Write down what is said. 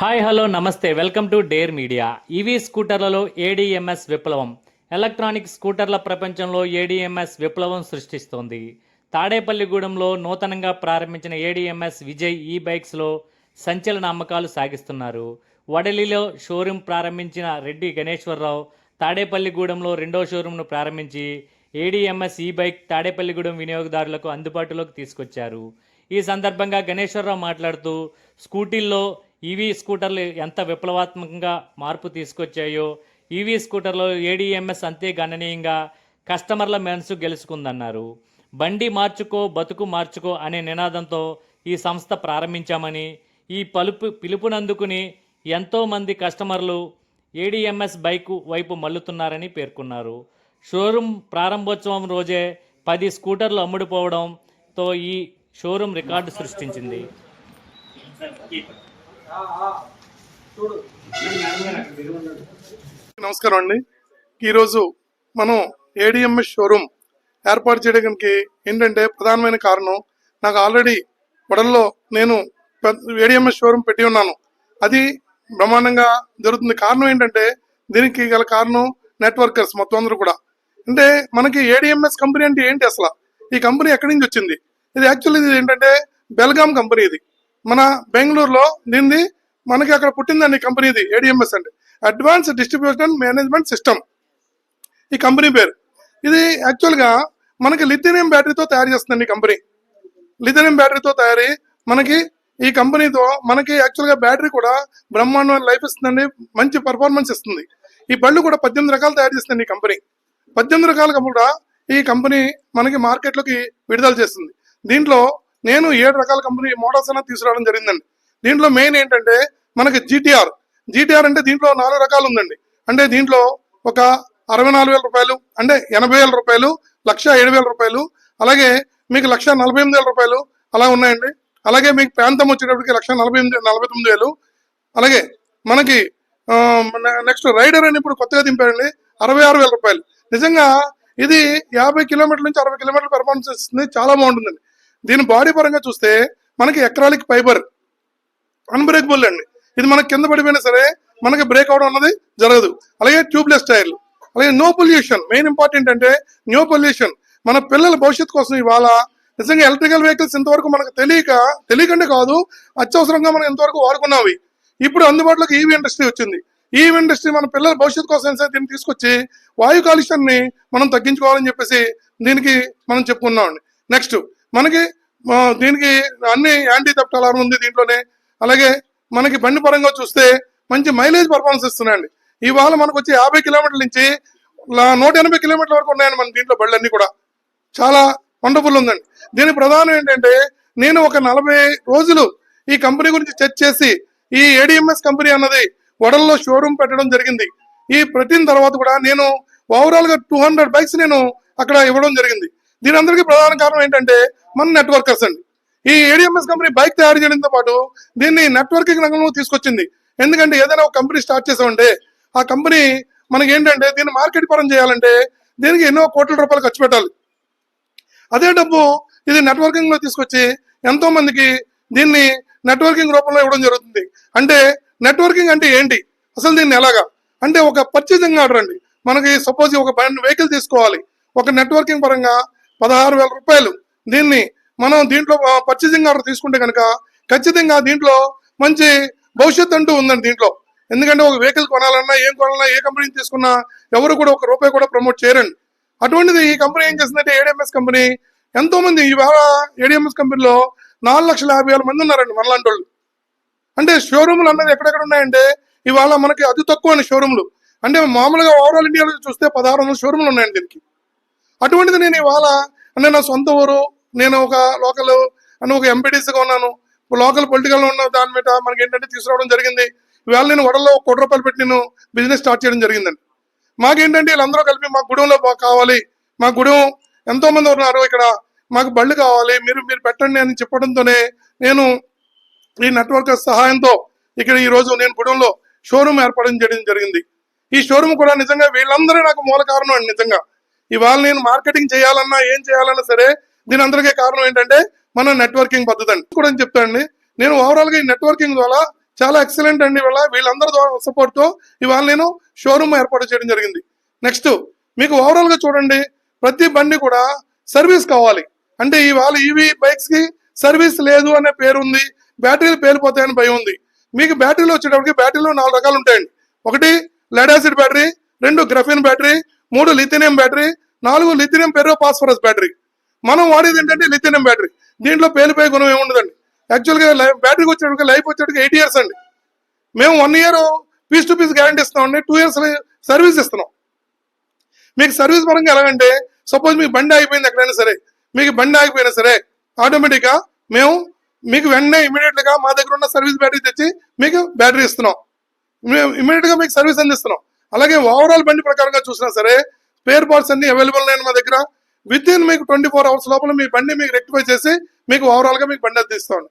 Hi hello నమస్తే. Welcome to Dare Media. EV స్కూటర్లలో ADMS విప్లవం. Electronic స్కూటర్ల ప్రపంచంలో ఏడీఎంఎస్ విప్లవం సృష్టిస్తోంది. తాడేపల్లిగూడెంలో నూతనంగా ప్రారంభించిన ఏడీఎంఎస్ విజయ్ ఈ బైక్స్లో సంచలన అమ్మకాలు సాగిస్తున్నారు. వడలిలో షోరూం ప్రారంభించిన రెడ్డి గణేశ్వరరావు తాడేపల్లిగూడెంలో రెండో షోరూంను ప్రారంభించి ఏడీఎంఎస్ ఈ బైక్ తాడేపల్లిగూడెం వినియోగదారులకు అందుబాటులోకి తీసుకొచ్చారు. ఈ సందర్భంగా గణేశ్వరరావు మాట్లాడుతూ స్కూటీల్లో ఈవీ స్కూటర్లు ఎంత విప్లవాత్మకంగా మార్పు తీసుకొచ్చాయో ఈవీ స్కూటర్లో ఏడీఎంఎస్ అంతే గణనీయంగా కస్టమర్ల మనసు గెలుచుకుందన్నారు. బండి మార్చుకో బతుకు మార్చుకో అనే నినాదంతో ఈ సంస్థ ప్రారంభించామని ఈ పలుపు పిలుపునందుకుని ఎంతోమంది కస్టమర్లు ఏడీఎంఎస్ బైక్ వైపు మల్లుతున్నారని పేర్కొన్నారు. షోరూం ప్రారంభోత్సవం రోజే పది స్కూటర్లు అమ్ముడుపోవడంతో ఈ షోరూం రికార్డు సృష్టించింది. నమస్కారం అండి. ఈరోజు మనం ఏడిఎంఎస్ షోరూమ్ ఏర్పాటు చేయడానికి ఏంటంటే ప్రధానమైన కారణం నాకు ఆల్రెడీ వడల్లో నేను ఏడిఎంఎస్ షోరూమ్ పెట్టి ఉన్నాను. అది బ్రహ్మాండంగా జరుగుతుంది. కారణం ఏంటంటే దీనికి గల కారణం నెట్వర్కర్స్ మొత్తం అందరూ కూడా. అంటే మనకి ఏడిఎంఎస్ కంపెనీ అంటే ఏంటి అసలు? ఈ కంపెనీ ఎక్కడి నుంచి వచ్చింది? ఇది యాక్చువల్లీ ఇది ఏంటంటే బెల్గాం కంపెనీ ఇది. మన బెంగళూరులో దీన్ని మనకి అక్కడ పుట్టిందండి కంపెనీ ఇది ఏడిఎంఎస్ అండి అడ్వాన్స్ డిస్ట్రిబ్యూషన్ మేనేజ్మెంట్ సిస్టమ్ ఈ కంపెనీ పేరు. ఇది యాక్చువల్గా మనకి లిథినియం బ్యాటరీతో తయారు చేస్తుందండి ఈ కంపెనీ. లిథినియం బ్యాటరీతో తయారీ మనకి ఈ కంపెనీతో మనకి యాక్చువల్గా బ్యాటరీ కూడా బ్రహ్మాండమైన లైఫ్ ఇస్తుందండి మంచి పర్ఫార్మెన్స్ ఇస్తుంది. ఈ బళ్ళు కూడా పద్దెనిమిది రకాలు తయారు చేస్తుంది ఈ కంపెనీ. పద్దెనిమిది రకాలుగా కూడా ఈ కంపెనీ మనకి మార్కెట్లోకి విడుదల చేస్తుంది. దీంట్లో నేను ఏడు రకాల కంపెనీ మోడల్స్ అయినా తీసుకురావడం జరిగిందండి. దీంట్లో మెయిన్ ఏంటంటే మనకి జీటీఆర్ జీటీఆర్ అంటే దీంట్లో నాలుగు రకాలు ఉందండి. అంటే దీంట్లో ఒక అరవై నాలుగు వేల రూపాయలు అంటే ఎనభై వేల రూపాయలు లక్ష ఏడు వేల రూపాయలు అలాగే మీకు లక్ష నలభై ఎనిమిది వేల రూపాయలు అలా ఉన్నాయండి. అలాగే మీకు ప్రాంతం వచ్చేటప్పటికి లక్ష నలభై ఎనిమిది నలభై తొమ్మిది వేలు. అలాగే మనకి నెక్స్ట్ రైడర్ అని ఇప్పుడు కొత్తగా దింపారండి. అరవై ఆరు వేల రూపాయలు. నిజంగా ఇది యాభై కిలోమీటర్ల నుంచి అరవై కిలోమీటర్ల పెర్ఫార్మెన్స్ ఇస్తుంది. చాలా బాగుంటుందండి. దీని బాడీ పరంగా చూస్తే మనకి ఎక్రాలిక్ ఫైబర్ అన్బ్రేకబుల్ అండి. ఇది మనకి కింద పడిపోయినా సరే మనకి బ్రేక్ అవడం అన్నది జరగదు. అలాగే ట్యూబ్లెస్ టైర్లు అలాగే నో పొల్యూషన్ మెయిన్ ఇంపార్టెంట్ అంటే నో పొల్యూషన్ మన పిల్లల భవిష్యత్తు కోసం ఇవాళ నిజంగా ఎలక్ట్రికల్ వెహికల్స్ ఇంతవరకు మనకు తెలియక తెలియకంటే కాదు అత్యవసరంగా మనం ఇంతవరకు వాడుకున్నావి ఇప్పుడు అందుబాటులోకి ఈవీ ఇండస్ట్రీ వచ్చింది. ఈవీ ఇండస్ట్రీ మన పిల్లల భవిష్యత్తు కోసం దీన్ని తీసుకొచ్చి వాయు కాలుష్యాన్ని మనం తగ్గించుకోవాలని చెప్పేసి దీనికి మనం చెప్పుకున్నామండి. నెక్స్ట్ మనకి దీనికి అన్ని యాంటీ థెఫ్ట్ అలారం ఉంది దీంట్లోనే. అలాగే మనకి బండి పరంగా చూస్తే మంచి మైలేజ్ పర్ఫార్మెన్స్ ఇస్తున్నాయండి. ఇవాళ మనకు వచ్చి యాభై కిలోమీటర్ల నుంచి నూట ఎనభై కిలోమీటర్ల వరకు ఉన్నాయండి మన దీంట్లో బళ్ళన్నీ కూడా. చాలా వండర్ఫుల్ ఉందండి. దీని ప్రధానం ఏంటంటే నేను ఒక నలభై రోజులు ఈ కంపెనీ గురించి చర్చ చేసి ఈ ఏడిఎంఎస్ కంపెనీ అన్నది వడల్లో షోరూమ్ పెట్టడం జరిగింది. ఈ పెట్టిన తర్వాత కూడా నేను ఓవరాల్గా టూ హండ్రెడ్ బైక్స్ నేను అక్కడ ఇవ్వడం జరిగింది. దీని అందరికీ ప్రధాన కారణం ఏంటంటే మన నెట్వర్కర్స్ అండి. ఈ ఏడిఎంఎస్ కంపెనీ బైక్ తయారు చేయడంతో పాటు దీన్ని నెట్వర్కింగ్ రంగంలో తీసుకొచ్చింది. ఎందుకంటే ఏదైనా ఒక కంపెనీ స్టార్ట్ చేసామంటే ఆ కంపెనీ మనకి ఏంటంటే దీన్ని మార్కెట్ పరం చేయాలంటే దీనికి ఎన్నో కోట్ల రూపాయలు ఖర్చు పెట్టాలి. అదే డబ్బు ఇది నెట్వర్కింగ్లో తీసుకొచ్చి ఎంతో మందికి దీన్ని నెట్వర్కింగ్ రూపంలో ఇవ్వడం జరుగుతుంది. అంటే నెట్వర్కింగ్ అంటే ఏంటి? అసలు దీన్ని ఎలాగా? అంటే ఒక పర్చేసింగ్ ఆర్డర్ అండి. మనకి సపోజ్ ఒక వెహికల్ తీసుకోవాలి. ఒక నెట్వర్కింగ్ పరంగా పదహారు వేల రూపాయలు. దీన్ని మనం దీంట్లో పర్చేసింగ్ ఆర్డర్ తీసుకుంటే కనుక ఖచ్చితంగా దీంట్లో మంచి భవిష్యత్ అంటూ ఉందండి దీంట్లో. ఎందుకంటే ఒక వెహికల్ కొనాలన్నా ఏం కొనాలన్నా ఏ కంపెనీ తీసుకున్నా ఎవరు కూడా ఒక రూపాయి కూడా ప్రమోట్ చేయరండి. అటువంటిది ఈ కంపెనీ ఏం చేస్తుందంటే ఏడిఎంఎస్ కంపెనీ ఎంతో మంది ఇవాళ ఏడిఎంఎస్ కంపెనీలో నాలుగు లక్షల యాభై వేల మంది ఉన్నారండి మనలాంటి వాళ్ళు. అంటే షోరూమ్లు అన్నది ఎక్కడెక్కడ ఉన్నాయంటే ఇవాళ మనకి అతి తక్కువ షోరూమ్లు అంటే మామూలుగా ఓవరాల్ ఇండియాలో చూస్తే పదహారు వందల షోరూమ్లు ఉన్నాయండి దీనికి. అటువంటిది నేను ఇవాళ అంటే నా సొంత ఊరు నేను ఒక లోకల్ అని ఒక ఎంపీటీసీగా ఉన్నాను. లోకల్ పొలిటికల్ ఉన్న దాని మీద మనకి ఏంటంటే తీసుకురావడం జరిగింది. ఇవాళ నేను వడలో ఒక కోటి రూపాయలు పెట్టి నేను బిజినెస్ స్టార్ట్ చేయడం జరిగిందండి. మాకేంటంటే వీళ్ళందరూ కలిపి మా గుడంలో కావాలి. మా గుడెం ఎంతో మంది ఉన్నారు ఇక్కడ. మాకు బళ్ళు కావాలి. మీరు మీరు పెట్టండి అని చెప్పడంతోనే నేను ఈ నెట్వర్క్ సహాయంతో ఇక్కడ ఈ రోజు నేను గుడెంలో షోరూమ్ ఏర్పాటు చేయడం జరిగింది. ఈ షోరూమ్ కూడా నిజంగా వీళ్ళందరూ నాకు మూల కారణం అండి నిజంగా. ఇవాళ నేను మార్కెటింగ్ చేయాలన్నా ఏం చేయాలన్నా సరే దీని అందరికీ కారణం ఏంటంటే మన నెట్వర్కింగ్ పద్ధతి అండి కూడా చెప్తానండి. నేను ఓవరాల్గా ఈ నెట్వర్కింగ్ ద్వారా చాలా ఎక్సలెంట్ అండి ఇవాళ. వీళ్ళందరి ద్వారా సపోర్ట్తో ఇవాళ నేను షోరూమ్ ఏర్పాటు చేయడం జరిగింది. నెక్స్ట్ మీకు ఓవరాల్గా చూడండి. ప్రతి బండి కూడా సర్వీస్ కావాలి. అంటే ఇవాళ ఈవీ బైక్స్కి సర్వీస్ లేదు అనే పేరు ఉంది. బ్యాటరీలు పేలిపోతాయని భయం ఉంది. మీకు బ్యాటరీలు వచ్చేటప్పటికి బ్యాటరీలో నాలుగు రకాలు ఉంటాయండి. ఒకటి లెడ్ యాసిడ్ బ్యాటరీ రెండు గ్రఫిన్ బ్యాటరీ మూడు లిథినియం బ్యాటరీ నాలుగు లిథినియం పెరో ఫాస్ఫరస్ బ్యాటరీ. మనం వాడేది ఏంటంటే లిథినియం బ్యాటరీ. దీంట్లో పేలిపోయే గుణం ఏముండదండి? యాక్చువల్గా బ్యాటరీకి వచ్చేటికి లైఫ్ వచ్చేటికి ఎయిట్ ఇయర్స్ అండి. మేము one year piece to piece guarantee ఇస్తామండి టూ ఇయర్స్ సర్వీస్ ఇస్తున్నాం. మీకు సర్వీస్ పరంగా ఎలాగంటే సపోజ్ మీకు బండి ఆగిపోయింది ఎక్కడైనా సరే మీకు బండి ఆగిపోయినా సరే ఆటోమేటిక్గా మేము మీకు వెంటనే ఇమీడియట్గా మా దగ్గర ఉన్న సర్వీస్ బ్యాటరీ తెచ్చి మీకు బ్యాటరీ ఇస్తున్నాం. మేము ఇమీడియట్గా మీకు సర్వీస్ అందిస్తున్నాం. అలాగే ఓవరాల్ బండి ప్రకారంగా చూసినా సరే స్పేర్ పార్ట్స్ అన్ని అవైలబుల్ ఉన్నాయి మా దగ్గర. విత్ ఇన్ మీకు ట్వంటీ ఫోర్ అవర్స్ లోపల మీ బండి మీకు రెక్టిఫై చేసి మీకు ఓవరాల్గా మీకు బండి అందిస్తాను.